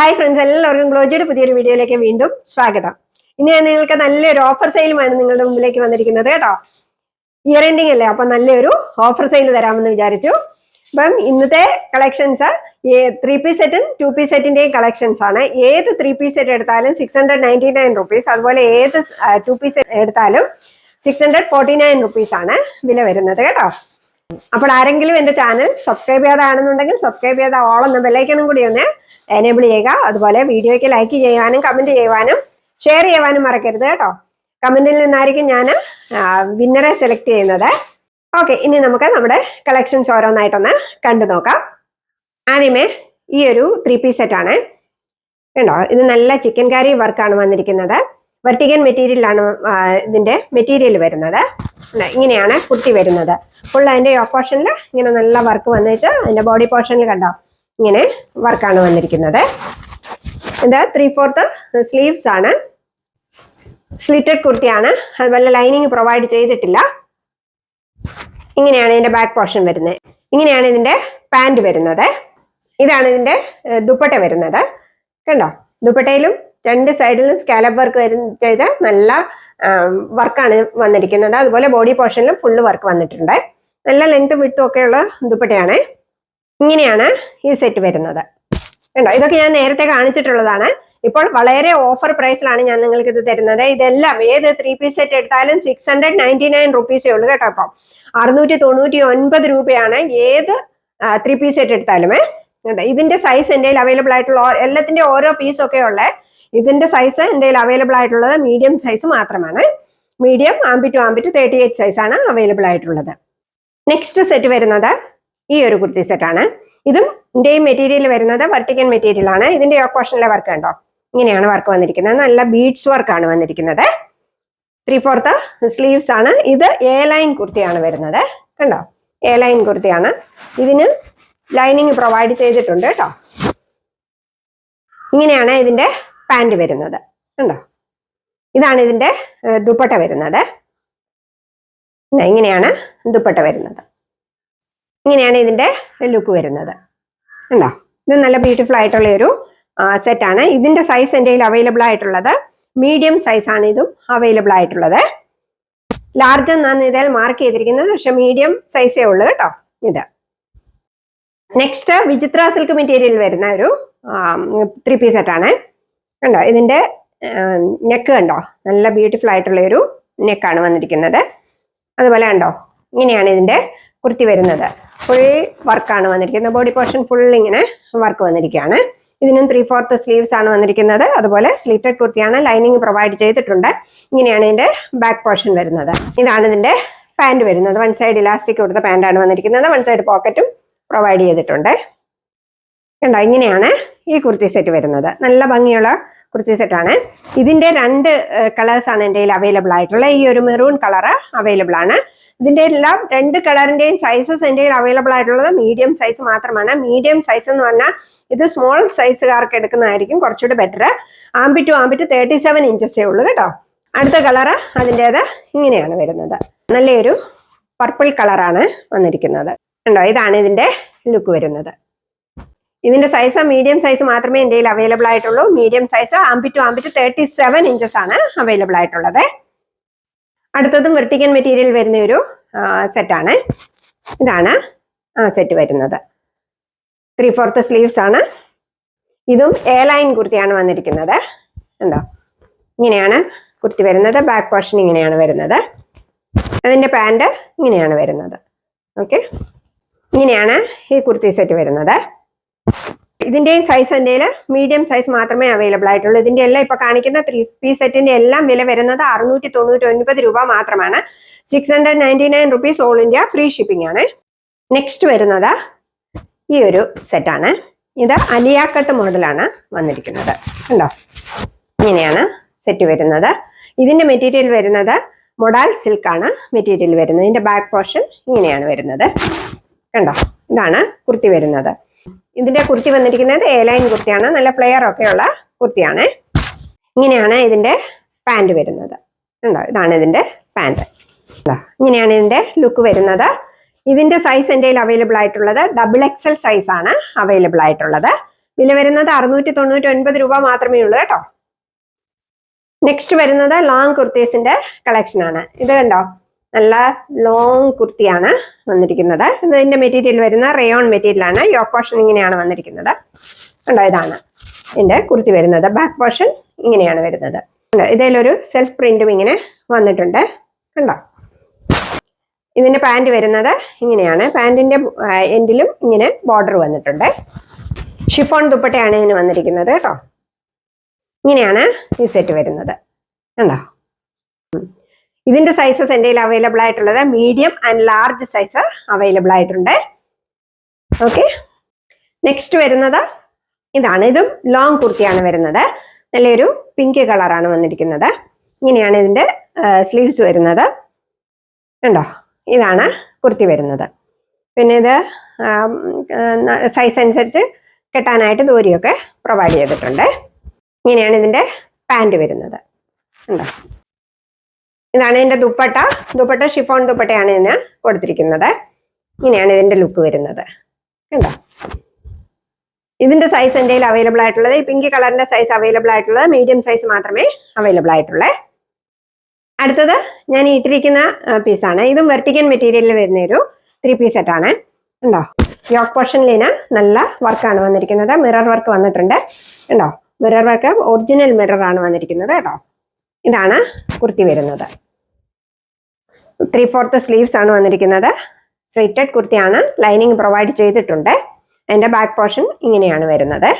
Hi friends എല്ലാവർക്കും ഗ്ലോജിയുടെ പുതിയൊരു വീഡിയോയിലേക്ക് വീണ്ടും സ്വാഗതം. ഇന്ന് ഞാൻ നിങ്ങൾക്ക് നല്ലൊരു ഓഫർ സെയിലുമാണ് നിങ്ങളുടെ മുമ്പിലേക്ക് വന്നിരിക്കുന്നത് കേട്ടോ. ഇയർ എൻഡിങ് അല്ലേ? അപ്പൊ നല്ലൊരു ഓഫർ സെയിൽ തരാമെന്ന് വിചാരിച്ചു. അപ്പം ഇന്നത്തെ കളക്ഷൻസ് ത്രീ പീസ് സെറ്റും ടു പീസ് സെറ്റിന്റെയും കളക്ഷൻസ് ആണ്. ഏത് ത്രീ പീസ് സെറ്റ് എടുത്താലും six hundred ninety nine rupees അതുപോലെ ഏത് ടു പീസ് സെറ്റ് എടുത്താലും six hundred forty nine rupees ആണ് വില വരുന്നത് കേട്ടോ. അപ്പോൾ ആരെങ്കിലും എന്റെ ചാനൽ സബ്സ്ക്രൈബ് ചെയ്യാതാണെന്നുണ്ടെങ്കിൽ സബ്സ്ക്രൈബ് ചെയ്ത ഓൾ ബെല്ലൈക്കണം കൂടി ഒന്ന് എനേബിൾ ചെയ്യുക. അതുപോലെ വീഡിയോയ്ക്ക് ലൈക്ക് ചെയ്യുവാനും കമന്റ് ചെയ്യുവാനും ഷെയർ ചെയ്യുവാനും മറക്കരുത് കേട്ടോ. കമന്റിൽ നിന്നായിരിക്കും ഞാൻ വിന്നറെ സെലക്ട് ചെയ്യുന്നത്. ഓക്കെ ഇനി നമുക്ക് നമ്മുടെ കളക്ഷൻസ് ഓരോന്നായിട്ടൊന്ന് കണ്ടു നോക്കാം. ആദ്യമേ ഈ ഒരു ത്രീ പീസ് സെറ്റ് ആണ്. കണ്ടോ? ഇത് നല്ല ചിക്കൻ കറി വർക്കാണ് വന്നിരിക്കുന്നത്. വെർട്ടിക്കൻ മെറ്റീരിയലാണ് ഇതിന്റെ മെറ്റീരിയൽ വരുന്നത്. ഇങ്ങനെയാണ് കുട്ടി വരുന്നത്. ഫുൾ അതിന്റെ പോർഷനിൽ ഇങ്ങനെ നല്ല വർക്ക് വന്നിട്ട് അതിന്റെ ബോഡി പോർഷനിൽ കണ്ടോ? ഇങ്ങനെ വർക്കാണ് വന്നിരിക്കുന്നത്. എന്താ? ത്രീ ഫോർത്ത് സ്ലീവ്സ് ആണ്. സ്ലിറ്റഡ് കുർത്തിയാണ്. അതുപോലെ ലൈനിങ് പ്രൊവൈഡ് ചെയ്തിട്ടില്ല. ഇങ്ങനെയാണ് ഇതിന്റെ ബാക്ക് പോർഷൻ വരുന്നത്. ഇങ്ങനെയാണ് ഇതിന്റെ പാന്റ് വരുന്നത്. ഇതാണ് ഇതിന്റെ ദുപ്പട്ട വരുന്നത്. കണ്ടോ? ദുപ്പട്ടയിലും രണ്ട് സൈഡിലും സ്കാലപ്പ് വർക്ക് വരുന്ന ചെയ്ത നല്ല വർക്കാണ് വന്നിരിക്കുന്നത്. അതുപോലെ ബോഡി പോർഷനിലും ഫുള്ള് വർക്ക് വന്നിട്ടുണ്ട്. നല്ല ലെങ്ത് വിട്ടും ഒക്കെയുള്ള ദുപ്പട്ടയാണ്. ഇങ്ങനെയാണ് ഈ സെറ്റ് വരുന്നത്. കണ്ടോ? ഇതൊക്കെ ഞാൻ നേരത്തെ കാണിച്ചിട്ടുള്ളതാണ്. ഇപ്പോൾ വളരെ ഓഫർ പ്രൈസിലാണ് ഞാൻ നിങ്ങൾക്ക് ഇത് തരുന്നത്. ഇതെല്ലാം ഏത് ത്രീ പീസ് സെറ്റ് എടുത്താലും സിക്സ് ഹൺഡ്രഡ് നയന്റി നയൻ റുപ്പീസേ ഉള്ളൂ കേട്ടോ അപ്പം. അറുന്നൂറ്റി തൊണ്ണൂറ്റി ഒൻപത് രൂപയാണ് ഏത് ത്രീ പീസ് സെറ്റ് എടുത്താലും. ഇതിന്റെ സൈസ് എന്റെ അവൈലബിൾ ആയിട്ടുള്ള എല്ലാത്തിന്റെ ഓരോ പീസൊക്കെ ഒക്കെ ഉള്ള ഇതിന്റെ സൈസ് എന്റെ അവൈലബിൾ ആയിട്ടുള്ളത് മീഡിയം സൈസ് മാത്രമാണ്. Medium armpit armpit thirty eight size ആണ് അവൈലബിൾ ആയിട്ടുള്ളത്. നെക്സ്റ്റ് സെറ്റ് വരുന്നത് ഈ ഒരു കുർത്തി സെറ്റാണ് ഇതും ഇതിന്റെയും മെറ്റീരിയൽ വരുന്നത് വർട്ടിക്കൻ മെറ്റീരിയൽ ആണ്. ഇതിന്റെ പോർഷനിലെ വർക്ക് ഉണ്ടോ ഇങ്ങനെയാണ് വർക്ക് വന്നിരിക്കുന്നത്. നല്ല ബീഡ്സ് വർക്കാണ് വന്നിരിക്കുന്നത്. ത്രീ ഫോർത്ത് സ്ലീവ്സ് ആണ്. ഇത് എ ലൈൻ കുർത്തിയാണ് വരുന്നത്. കണ്ടോ? എ ലൈൻ കുർത്തിയാണ്. ഇതിന് ലൈനിങ് പ്രൊവൈഡ് ചെയ്തിട്ടുണ്ട് കേട്ടോ. ഇങ്ങനെയാണ് ഇതിന്റെ പാന്റ് വരുന്നത്. ഉണ്ടോ ഇതാണ് ഇതിന്റെ ദുപ്പട്ട വരുന്നത്. ഇങ്ങനെയാണ് ദുപ്പട്ട വരുന്നത്. ഇങ്ങനെയാണ് ഇതിന്റെ ലുക്ക് വരുന്നത്. ഉണ്ടോ ഇത് നല്ല ബ്യൂട്ടിഫുൾ ആയിട്ടുള്ള ഒരു സെറ്റാണ് ഇതിന്റെ സൈസ് എന്റെ കയ്യിൽ അവൈലബിൾ ആയിട്ടുള്ളത് മീഡിയം സൈസ് ആണ് ഇതും അവൈലബിൾ ആയിട്ടുള്ളത്. ലാർജ് എന്നാണ് ഇതിൽ മാർക്ക് ചെയ്തിരിക്കുന്നത്. പക്ഷെ മീഡിയം സൈസേ ഉള്ളൂ കേട്ടോ ഇത്. നെക്സ്റ്റ് വിചിത്ര സിൽക്ക് മെറ്റീരിയൽ വരുന്ന ഒരു ത്രീ പീസ് സെറ്റാണ് കണ്ടോ? ഇതിന്റെ നെക്ക് കണ്ടോ? നല്ല ബ്യൂട്ടിഫുൾ ആയിട്ടുള്ള ഒരു നെക്കാണ് വന്നിരിക്കുന്നത്. അതുപോലെ കണ്ടോ? ഇങ്ങനെയാണ് ഇതിന്റെ കുർത്തി വരുന്നത്. ഫുൾ വർക്കാണ് വന്നിരിക്കുന്നത്. ബോഡി പോർഷൻ ഫുൾ ഇങ്ങനെ വർക്ക് വന്നിരിക്കുകയാണ്. ഇതിനും ത്രീ ഫോർത്ത് സ്ലീവ്സ് ആണ് വന്നിരിക്കുന്നത്. അതുപോലെ സ്ലീറ്റഡ് കുർത്തിയാണ്. ലൈനിങ് പ്രൊവൈഡ് ചെയ്തിട്ടുണ്ട്. ഇങ്ങനെയാണ് ഇതിന്റെ ബാക്ക് പോർഷൻ വരുന്നത്. ഇതാണ് ഇതിന്റെ പാന്റ് വരുന്നത്. വൺ സൈഡ് ഇലാസ്റ്റിക് കൊടുത്ത പാന്റാണ് വന്നിരിക്കുന്നത്. വൺ സൈഡ് പോക്കറ്റും പ്രൊവൈഡ് ചെയ്തിട്ടുണ്ട്. കണ്ടോ? ഇങ്ങനെയാണ് ഈ കുർത്തി സെറ്റ് വരുന്നത്. നല്ല ഭംഗിയുള്ള കുർത്തി സെറ്റാണ് ഇതിന്റെ രണ്ട് കളേഴ്സാണ് എന്റെ കയ്യിൽ അവൈലബിൾ ആയിട്ടുള്ളത് ഈ ഒരു മെറൂൺ കളറ് അവൈലബിൾ ആണ്. ഇതിന്റെ എല്ലാം രണ്ട് കളറിന്റെയും സൈസസ് എന്റെ കയ്യിൽ അവൈലബിൾ ആയിട്ടുള്ളത് മീഡിയം സൈസ് മാത്രമാണ്. മീഡിയം സൈസ് എന്ന് പറഞ്ഞാൽ ഇത് സ്മോൾ സൈസുകാർക്ക് എടുക്കുന്നതായിരിക്കും കുറച്ചുകൂടി better armpit armpit thirty seven ഇഞ്ചസേ ഉള്ളൂ കേട്ടോ. അടുത്ത കളറ് അതിന്റെത് ഇങ്ങനെയാണ് വരുന്നത്. നല്ലൊരു പർപ്പിൾ കളറാണ് വന്നിരിക്കുന്നത്. കണ്ടോ? ഇതാണ് ഇതിന്റെ ലുക്ക് വരുന്നത്. ഇതിന്റെ സൈസ് മീഡിയം സൈസ് മാത്രമേ എന്റെ അവൈലബിൾ ആയിട്ടുള്ളൂ. Medium size armpit armpit thirty seven inches ആണ് അവൈലബിൾ ആയിട്ടുള്ളത്. അടുത്തതും വെർട്ടിക്കൻ മെറ്റീരിയൽ വരുന്ന ഒരു സെറ്റാണ് ഇതാണ് ആ സെറ്റ് വരുന്നത്. ത്രീ ഫോർത്ത് സ്ലീവ്സ് ആണ്. ഇതും എ ലൈൻ കുർത്തിയാണ് വന്നിരിക്കുന്നത്. ഉണ്ടോ ഇങ്ങനെയാണ് കുർത്തി വരുന്നത്. ബാക്ക് പോർഷൻ ഇങ്ങനെയാണ് വരുന്നത്. അതിന്റെ പാന്റ് ഇങ്ങനെയാണ് വരുന്നത്. ഓക്കെ ഇങ്ങനെയാണ് ഈ കുർത്തി സെറ്റ് വരുന്നത്. ഇതിന്റെയും സൈസ് എന്റെ മീഡിയം സൈസ് മാത്രമേ അവൈലബിൾ ആയിട്ടുള്ളൂ. ഇതിന്റെ എല്ലാം ഇപ്പോൾ കാണിക്കുന്ന ത്രീ പീസ് സെറ്റിന്റെ എല്ലാം വില വരുന്നത് അറുന്നൂറ്റി തൊണ്ണൂറ്റി ഒൻപത് രൂപ മാത്രമാണ്. Six hundred ninety nine rupees all India free shipping ആണ്. നെക്സ്റ്റ് വരുന്നത് ഈ ഒരു സെറ്റാണ് ഇത് അലിയാക്കട്ട് മോഡലാണ് വന്നിരിക്കുന്നത്. കണ്ടോ? ഇങ്ങനെയാണ് സെറ്റ് വരുന്നത്. ഇതിന്റെ മെറ്റീരിയൽ വരുന്നത് മൊഡാൽ സിൽക്ക് ആണ് മെറ്റീരിയൽ വരുന്നത്. ഇതിന്റെ ബാക്ക് പോർഷൻ ഇങ്ങനെയാണ് വരുന്നത്. കണ്ടോ? ഇതാണ് കുർത്തി വരുന്നത്. ഇതിന്റെ കുർത്തി വന്നിരിക്കുന്നത് എ ലൈൻ കുർത്തിയാണ്. നല്ല ഫ്ലെയർ ഒക്കെ ഉള്ള കുർത്തിയാണ്. ഇങ്ങനെയാണ് ഇതിന്റെ പാന്റ് വരുന്നത്. ഉണ്ടോ ഇതാണ് ഇതിന്റെ പാന്റ് ഇങ്ങനെയാണ് ഇതിന്റെ ലുക്ക് വരുന്നത്. ഇതിന്റെ സൈസ് എന്റെ അവൈലബിൾ ആയിട്ടുള്ളത് ഡബിൾ എക്സൽ സൈസ് ആണ് അവൈലബിൾ ആയിട്ടുള്ളത്. വില വരുന്നത് അറുന്നൂറ്റി തൊണ്ണൂറ്റി ഒൻപത് രൂപ മാത്രമേ ഉള്ളൂ കേട്ടോ. നെക്സ്റ്റ് വരുന്നത് ലോങ് കുർത്തീസിന്റെ കളക്ഷൻ ആണ്. ഇത് കണ്ടോ? നല്ല ലോങ് കുർത്തിയാണ് വന്നിരിക്കുന്നത്. ഇതിന്റെ മെറ്റീരിയൽ വരുന്ന റയോൺ മെറ്റീരിയൽ ആണ്. യോക്ക് പോർഷൻ ഇങ്ങനെയാണ് വന്നിരിക്കുന്നത്. കണ്ടോ ഇതാണ് ഇതിന്റെ കുർത്തി വരുന്നത്. ബാക്ക് പോർഷൻ ഇങ്ങനെയാണ് വരുന്നത്. ഇതിലൊരു സെൽഫ് പ്രിന്റും ഇങ്ങനെ വന്നിട്ടുണ്ട്. കണ്ടോ? ഇതിന്റെ പാന്റ് വരുന്നത് ഇങ്ങനെയാണ്. പാന്റിന്റെ എൻഡിലും ഇങ്ങനെ ബോർഡർ വന്നിട്ടുണ്ട്. ഷിഫോൺ ദുപ്പട്ടയാണ് ഇതിന് വന്നിരിക്കുന്നത് കേട്ടോ. ഇങ്ങനെയാണ് ഈ സെറ്റ് വരുന്നത്. കണ്ടോ. ഇതിന്റെ സൈസസ് എന്റെ കയ്യിൽ അവൈലബിൾ ആയിട്ടുള്ളത് medium and large size available ആയിട്ടുണ്ട്. ഓക്കെ നെക്സ്റ്റ് വരുന്നത് ഇതാണ്. ഇതും ലോങ് കുർത്തിയാണ് വരുന്നത്. നല്ലൊരു പിങ്ക് കളറാണ് വന്നിരിക്കുന്നത്. ഇങ്ങനെയാണ് ഇതിന്റെ സ്ലീവ്സ് വരുന്നത്. ഉണ്ടോ ഇതാണ് കുർത്തി വരുന്നത്. പിന്നെ ഇത് സൈസ് അനുസരിച്ച് കെട്ടാനായിട്ട് ദൂരിയൊക്കെ പ്രൊവൈഡ് ചെയ്തിട്ടുണ്ട്. ഇങ്ങനെയാണ് ഇതിന്റെ പാന്റ് വരുന്നത്. ഉണ്ടോ ഇതാണ് ഇതിന്റെ ദുപ്പട്ട. ദുപ്പട്ട ഷിഫോൺ ദുപ്പട്ടയാണ് ഇതിന് കൊടുത്തിരിക്കുന്നത്. ഇങ്ങനെയാണ് ഇതിന്റെ ലുക്ക് വരുന്നത്. കണ്ടോ? ഇതിന്റെ സൈസ് എന്റെ കയ്യിൽ അവൈലബിൾ ആയിട്ടുള്ളത്. ഈ പിങ്ക് കളറിന്റെ സൈസ് അവൈലബിൾ ആയിട്ടുള്ളത്. മീഡിയം സൈസ് മാത്രമേ അവൈലബിൾ ആയിട്ടുള്ളേ. അടുത്തത് ഞാൻ ഇട്ടിരിക്കുന്ന പീസാണ് ഇതും വെർട്ടിക്കൻ മെറ്റീരിയലിൽ വരുന്ന ഒരു ത്രീ പീസ് സെറ്റാണ് ഉണ്ടോ യോക്ക് പോർഷനിലിന് നല്ല വർക്കാണ് വന്നിരിക്കുന്നത്. മിറർ വർക്ക് വന്നിട്ടുണ്ട്. ഉണ്ടോ മിറർ വർക്ക് ഒറിജിനൽ മിറർ ആണ് വന്നിരിക്കുന്നത് കേട്ടോ. ഇതാണ് കുർത്തി വരുന്നത്. ത്രീ ഫോർത്ത് സ്ലീവ്സ് ആണ് വന്നിരിക്കുന്നത്. സ്ട്രെയിറ്റഡ് കുർത്തിയാണ്. ലൈനിങ് പ്രൊവൈഡ് ചെയ്തിട്ടുണ്ട്. അതിന്റെ ബാക്ക് പോർഷൻ ഇങ്ങനെയാണ് വരുന്നത്.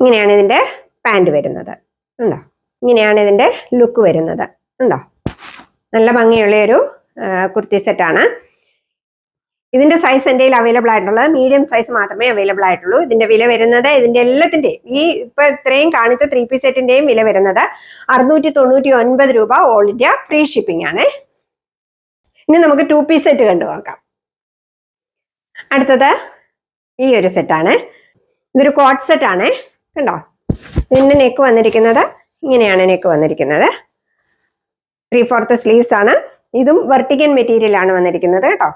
ഇങ്ങനെയാണ് ഇതിന്റെ പാന്റ് വരുന്നത്. ഉണ്ടോ? ഇങ്ങനെയാണ് ഇതിന്റെ ലുക്ക് വരുന്നത്. ഉണ്ടോ? നല്ല ഭംഗിയുള്ള ഒരു കുർത്തി സെറ്റാണ് ഇതിന്റെ സൈസ് എന്റെ കയ്യിൽ അവൈലബിൾ ആയിട്ടുള്ളത്. മീഡിയം സൈസ് മാത്രമേ അവൈലബിൾ ആയിട്ടുള്ളൂ. ഇതിന്റെ വില വരുന്നത് ഇതിന്റെ എല്ലാത്തിന്റെയും ഈ ഇപ്പൊ ഇത്രയും കാണിച്ച ത്രീ പീസ് സെറ്റിന്റെയും വില വരുന്നത് അറുന്നൂറ്റി തൊണ്ണൂറ്റി ഒൻപത് രൂപ ഓൾ ഇന്ത്യ ഫ്രീ ഷിപ്പിംഗ് ആണ്. ഇനി നമുക്ക് ടു പീസ് സെറ്റ് കണ്ടു നോക്കാം. അടുത്തത് ഈ ഒരു സെറ്റാണ് ഇതൊരു കോട്ട് സെറ്റ് ആണ്. കണ്ടോ? ഇതിന്റെ നെക്ക് വന്നിരിക്കുന്നത് ഇങ്ങനെയാണ് നെക്ക് വന്നിരിക്കുന്നത്. ത്രീ ഫോർത്ത് സ്ലീവ്സ് ആണ്. ഇതും വെർട്ടിക്കൻ മെറ്റീരിയൽ ആണ് വന്നിരിക്കുന്നത് കേട്ടോ.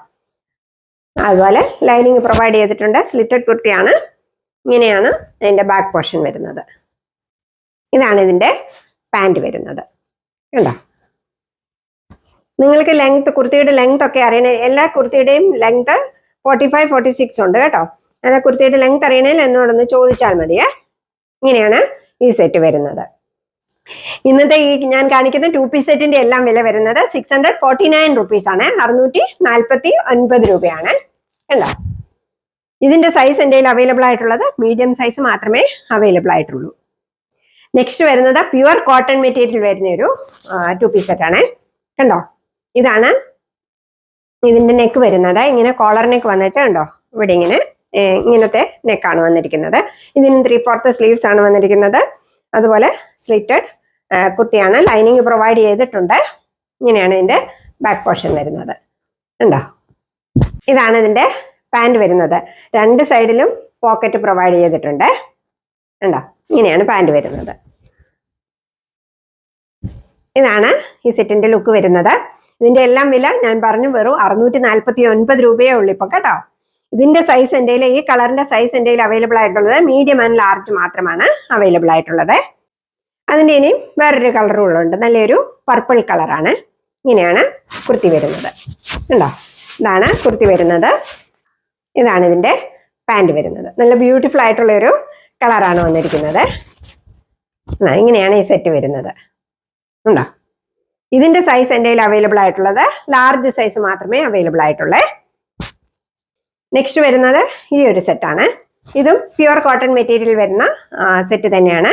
അതുപോലെ ലൈനിങ് പ്രൊവൈഡ് ചെയ്തിട്ടുണ്ട്. സ്ലിറ്റഡ് കുർത്തിയാണ്. ഇങ്ങനെയാണ് അതിന്റെ ബാക്ക് പോർഷൻ വരുന്നത്. ഇതാണ് ഇതിന്റെ പാന്റ് വരുന്നത്. കണ്ടോ? നിങ്ങൾക്ക് ലെങ്ത് കുർത്തിയുടെ ലെങ്ത് ഒക്കെ അറിയണേ എല്ലാ കുർത്തിയുടെയും length forty five forty six ഉണ്ട് കേട്ടോ. അതാ കുർത്തിയുടെ ലെങ്ത് അറിയണേൽ എന്നോടൊന്ന് ചോദിച്ചാൽ മതിയേ. ഇങ്ങനെയാണ് ഈ സെറ്റ് വരുന്നത്. ഇന്നത്തെ ഈ ഞാൻ കാണിക്കുന്ന ടു പീസ് സെറ്റിന്റെ എല്ലാം വില വരുന്നത് six hundred forty nine rupees ആണ്. അറുന്നൂറ്റി നാൽപ്പത്തി ഒൻപത് രൂപയാണ്. കണ്ടോ? ഇതിന്റെ സൈസ് എന്റെ കയ്യിൽ അവൈലബിൾ ആയിട്ടുള്ളത് മീഡിയം സൈസ് മാത്രമേ അവൈലബിൾ ആയിട്ടുള്ളൂ. നെക്സ്റ്റ് വരുന്നത് പ്യുവർ കോട്ടൺ മെറ്റീരിയൽ വരുന്ന ഒരു ടു പീസ് സെറ്റ് ആണ്. കണ്ടോ? ഇതാണ് ഇതിന്റെ നെക്ക് വരുന്നത്. ഇങ്ങനെ കോളർ നെക്ക് വന്നിട്ട് കണ്ടോ? ഇവിടെ ഇങ്ങനെ ഇങ്ങനത്തെ നെക്കാണ് വന്നിരിക്കുന്നത്. ഇതിന് ത്രീ ഫോർത്ത് സ്ലീവ്സ് ആണ് വന്നിരിക്കുന്നത്. അതുപോലെ സ്ലിറ്റഡ് കുർത്തിയാണ് ലൈനിങ് പ്രൊവൈഡ് ചെയ്തിട്ടുണ്ട്. ഇങ്ങനെയാണ് ഇതിന്റെ ബാക്ക് പോർഷൻ വരുന്നത്. ഉണ്ടോ? ഇതാണ് ഇതിന്റെ പാന്റ് വരുന്നത്. രണ്ട് സൈഡിലും പോക്കറ്റ് പ്രൊവൈഡ് ചെയ്തിട്ടുണ്ട്. ഉണ്ടോ? ഇങ്ങനെയാണ് പാന്റ് വരുന്നത്. ഇതാണ് ഈ സെറ്റിന്റെ ലുക്ക് വരുന്നത്. ഇതിന്റെ എല്ലാം വില ഞാൻ പറഞ്ഞു വെറും അറുന്നൂറ്റി നാൽപ്പത്തി ഒൻപത് രൂപയേ ഉള്ളൂ ഇപ്പൊ കേട്ടോ. ഇതിന്റെ സൈസ് എന്റെ ഈ കളറിന്റെ സൈസ് എന്റെ അവൈലബിൾ ആയിട്ടുള്ളത് മീഡിയം ആൻഡ് ലാർജ് മാത്രമാണ് അവൈലബിൾ ആയിട്ടുള്ളത്. അതിന്റെ ഇനിയും വേറൊരു കളറും ഉള്ളുണ്ട് നല്ലൊരു പർപ്പിൾ കളറാണ് ഇങ്ങനെയാണ് കുർത്തി വരുന്നത്. ഉണ്ടോ ഇതാണ് കുർത്തി വരുന്നത്. ഇതാണ് ഇതിന്റെ പാന്റ് വരുന്നത്. നല്ല ബ്യൂട്ടിഫുൾ ആയിട്ടുള്ള ഒരു കളറാണ് വന്നിരിക്കുന്നത്. ഇങ്ങനെയാണ് ഈ സെറ്റ് വരുന്നത്. ഉണ്ടോ ഇതിന്റെ സൈസ് എന്റെ അവൈലബിൾ ആയിട്ടുള്ളത് ലാർജ് സൈസ് മാത്രമേ അവൈലബിൾ ആയിട്ടുള്ളേ നെക്സ്റ്റ് വരുന്നത് ഈ ഒരു സെറ്റാണ് ഇതും പ്യുവർ കോട്ടൺ മെറ്റീരിയൽ വരുന്ന സെറ്റ് തന്നെയാണ്.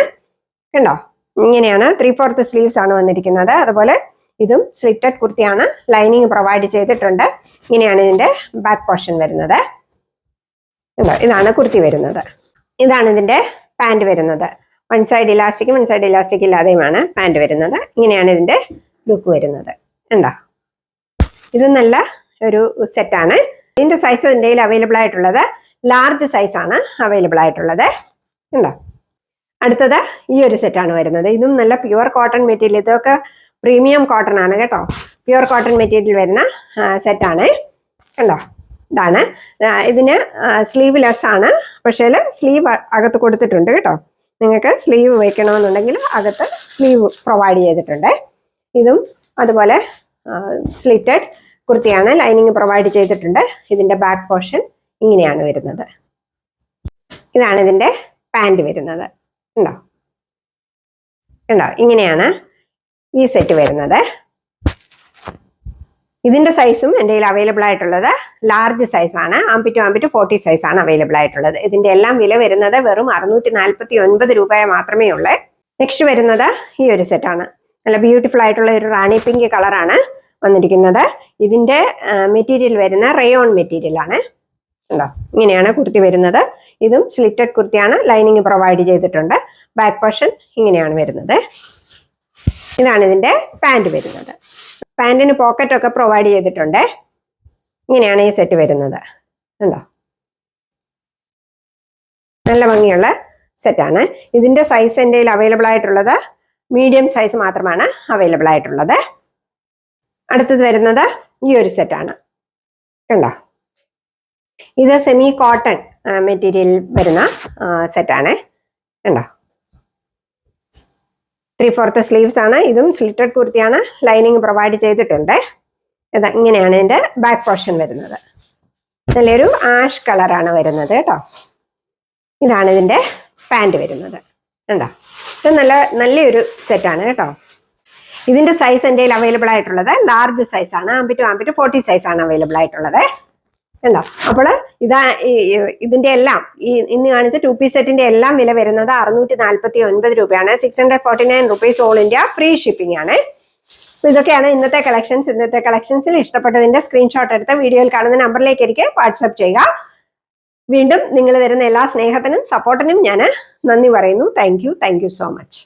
കണ്ടോ? ഇങ്ങനെയാണ് ത്രീ ഫോർത്ത് സ്ലീവ്സ് ആണ് വന്നിരിക്കുന്നത്. അതുപോലെ ഇതും സ്ലിറ്റഡ് കുർത്തിയാണ് ലൈനിങ് പ്രൊവൈഡ് ചെയ്തിട്ടുണ്ട്. ഇങ്ങനെയാണ് ഇതിന്റെ ബാക്ക് പോർഷൻ വരുന്നത്. കണ്ടോ? ഇതാണ് കുർത്തി വരുന്നത്. ഇതാണ് ഇതിന്റെ പാന്റ് വരുന്നത്. വൺ സൈഡ് ഇലാസ്റ്റിക്കും വൺ സൈഡ് ഇലാസ്റ്റിക് ഇല്ലാതെയുമാണ് പാന്റ് വരുന്നത്. ഇങ്ങനെയാണ് ഇതിന്റെ ലുക്ക് വരുന്നത്. ഉണ്ടോ ഇത് നല്ല ഒരു സെറ്റാണ് ഇതിന്റെ സൈസ് എന്റെ കയ്യിൽ അവൈലബിൾ ആയിട്ടുള്ളത് ലാർജ് സൈസാണ് അവൈലബിൾ ആയിട്ടുള്ളത്. ഉണ്ടോ അടുത്തത് ഈ ഒരു സെറ്റാണ് വരുന്നത്. ഇതും നല്ല പ്യുവർ കോട്ടൺ മെറ്റീരിയൽ ഇതൊക്കെ പ്രീമിയം കോട്ടൺ ആണ് കേട്ടോ. പ്യുവർ കോട്ടൺ മെറ്റീരിയൽ വരുന്ന സെറ്റാണ് കണ്ടോ? ഇതാണ്. ഇതിന് സ്ലീവ് ലെസ് ആണ്. പക്ഷേ സ്ലീവ് അകത്ത് കൊടുത്തിട്ടുണ്ട് കേട്ടോ. നിങ്ങൾക്ക് സ്ലീവ് വയ്ക്കണമെന്നുണ്ടെങ്കിൽ അകത്ത് സ്ലീവ് പ്രൊവൈഡ് ചെയ്തിട്ടുണ്ട്. ഇതും അതുപോലെ സ്ലിറ്റഡ് കുർത്തിയാണ് ലൈനിങ് പ്രൊവൈഡ് ചെയ്തിട്ടുണ്ട്. ഇതിന്റെ ബാക്ക് പോർഷൻ ഇങ്ങനെയാണ് വരുന്നത്. ഇതാണ് ഇതിന്റെ പാന്റ് വരുന്നത്. ഉണ്ടോ? ഉണ്ടോ? ഇങ്ങനെയാണ് ഈ സെറ്റ് വരുന്നത്. ഇതിന്റെ സൈസും എന്റെ കയ്യിൽ അവൈലബിൾ ആയിട്ടുള്ളത് ലാർജ് സൈസ് ആണ്. ആമ്പിറ്റു ആംപി ഫോർട്ടി സൈസ് ആണ് അവൈലബിൾ ആയിട്ടുള്ളത്. ഇതിന്റെ എല്ലാം വില വരുന്നത് വെറും അറുന്നൂറ്റി നാൽപ്പത്തി ഒൻപത് രൂപ മാത്രമേ ഉള്ളൂ. നെക്സ്റ്റ് വരുന്നത് ഈ ഒരു സെറ്റാണ് നല്ല ബ്യൂട്ടിഫുൾ ആയിട്ടുള്ള ഒരു റാണി പിങ്ക് കളറാണ് വന്നിരിക്കുന്നത്. ഇതിന്റെ മെറ്റീരിയൽ വരുന്ന റയോൺ മെറ്റീരിയൽ ആണ്. ഉണ്ടോ ഇങ്ങനെയാണ് കുർത്തി വരുന്നത്. ഇതും സ്ലിറ്റഡ് കുർത്തിയാണ്. ലൈനിങ് പ്രൊവൈഡ് ചെയ്തിട്ടുണ്ട്. ബാക്ക് പോർഷൻ ഇങ്ങനെയാണ് വരുന്നത്. ഇതാണ് ഇതിന്റെ പാന്റ് വരുന്നത്. പാന്റിന് പോക്കറ്റൊക്കെ പ്രൊവൈഡ് ചെയ്തിട്ടുണ്ട്. ഇങ്ങനെയാണ് ഈ സെറ്റ് വരുന്നത്. ഉണ്ടോ നല്ല ഭംഗിയുള്ള സെറ്റാണ് ഇതിന്റെ സൈസ് എന്റെ അവൈലബിൾ ആയിട്ടുള്ളത് മീഡിയം സൈസ് മാത്രമാണ് അവൈലബിൾ ആയിട്ടുള്ളത്. അടുത്തത് വരുന്നത് ഈ ഒരു സെറ്റാണ് കണ്ടോ? ഇത് സെമി കോട്ടൺ മെറ്റീരിയൽ വരുന്ന സെറ്റാണ് കണ്ടോ? ത്രീ ഫോർത്ത് സ്ലീവ്സ് ആണ്. ഇതും സ്ലിറ്റഡ് കുർത്തിയാണ്. ലൈനിങ് പ്രൊവൈഡ് ചെയ്തിട്ടുണ്ട്. ഇതാ ഇങ്ങനെയാണ് ഇതിന്റെ ബാക്ക് പോർഷൻ വരുന്നത്. നല്ലൊരു ആഷ് കളറാണ് വരുന്നത് കേട്ടോ. ഇതാണ് ഇതിന്റെ പാന്റ് വരുന്നത്. കണ്ടോ? ഇത് നല്ല നല്ലൊരു സെറ്റാണ് കേട്ടോ. ഇതിന്റെ സൈസ് എന്റെ കയ്യിൽ അവൈലബിൾ ആയിട്ടുള്ളത് ലാർജ് സൈസ് ആണ്. ആമ്പിറ്റു ആമ്പിറ്റു ഫോർട്ടി സൈസ് ആണ് അവൈലബിൾ ആയിട്ടുള്ളത്. കണ്ടോ? അപ്പോൾ ഇതാ ഇതിന്റെ എല്ലാം ഈ ഇന്ന് കാണിച്ച ടു പീസ് സെറ്റിന്റെ എല്ലാം വില വരുന്നത് അറുന്നൂറ്റി നാൽപ്പത്തി ഒൻപത് രൂപയാണ്. Six hundred forty nine rupees all India free shipping ആണ് ഇതൊക്കെയാണ് ഇന്നത്തെ കളക്ഷൻസ് ഇന്നത്തെ കളക്ഷൻസിൽ ഇഷ്ടപ്പെട്ടതിന്റെ സ്ക്രീൻഷോട്ട് എടുത്ത് വീഡിയോയിൽ കാണുന്ന നമ്പറിലേക്ക് എനിക്ക് വാട്സപ്പ് ചെയ്യുക. വീണ്ടും നിങ്ങൾ തരുന്ന എല്ലാ സ്നേഹത്തിനും സപ്പോർട്ടിനും ഞാൻ നന്ദി പറയുന്നു. Thank you thank you so much